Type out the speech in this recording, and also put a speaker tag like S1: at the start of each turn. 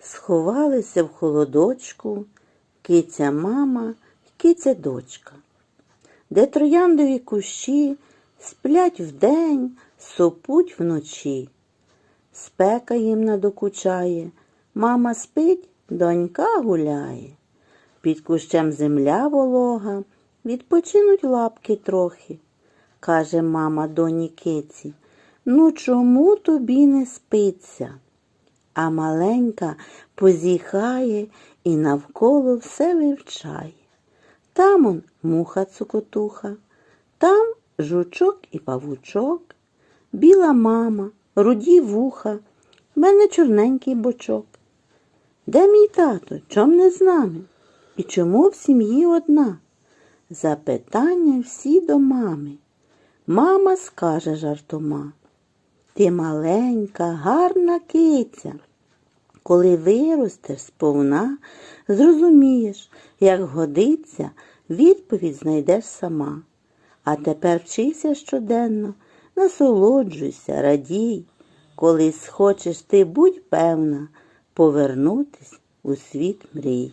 S1: сховалися в холодочку киця мама й киця дочка, де трояндові кущі сплять вдень, сопуть вночі. Спека їм надокучає, мама спить, донька гуляє. Під кущем земля волога, відпочинуть лапки трохи. Каже мама доні киці, ну чому тобі не спиться? А маленька позіхає і навколо все вивчає. Там он муха цукотуха, там жучок і павучок, біла мама, руді вуха, в мене чорненький бочок. Де мій тато? Чом не з нами? І чому в сім'ї одна? Запитання всі до мами. Мама скаже жартома. Ти маленька, гарна киця. Коли виростеш сповна, зрозумієш, як годиться, відповідь знайдеш сама. А тепер вчися щоденно, насолоджуйся, радій. Коли схочеш ти, будь певна, повернутись у світ мрій.